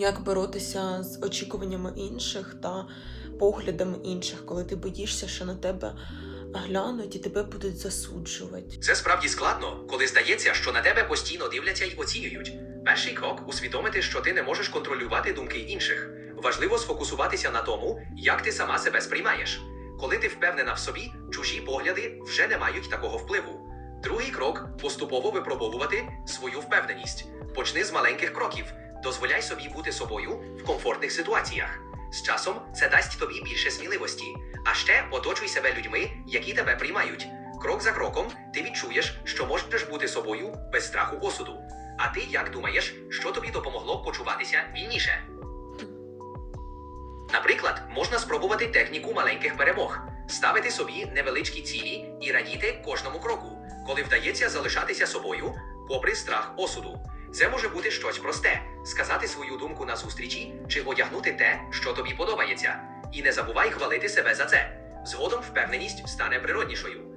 Як боротися з очікуваннями інших та поглядами інших, коли ти боїшся, що на тебе глянуть і тебе будуть засуджувати. Це справді складно, коли здається, що на тебе постійно дивляться й оцінюють. Перший крок усвідомити, що ти не можеш контролювати думки інших. Важливо сфокусуватися на тому, як ти сама себе сприймаєш. Коли ти впевнена в собі, чужі погляди вже не мають такого впливу. Другий крок поступово випробовувати свою впевненість. Почни з маленьких кроків. Дозволяй собі бути собою в комфортних ситуаціях. З часом це дасть тобі більше сміливості. А ще оточуй себе людьми, які тебе приймають. Крок за кроком ти відчуєш, що можеш бути собою без страху осуду. А ти як думаєш, що тобі допомогло почуватися вільніше? Наприклад, можна спробувати техніку маленьких перемог, ставити собі невеличкі цілі і радіти кожному кроку, коли вдається залишатися собою, попри страх осуду. Це може бути щось просте, сказати свою думку на зустрічі чи одягнути те, що тобі подобається. І не забувай хвалити себе за це. Згодом впевненість стане природнішою.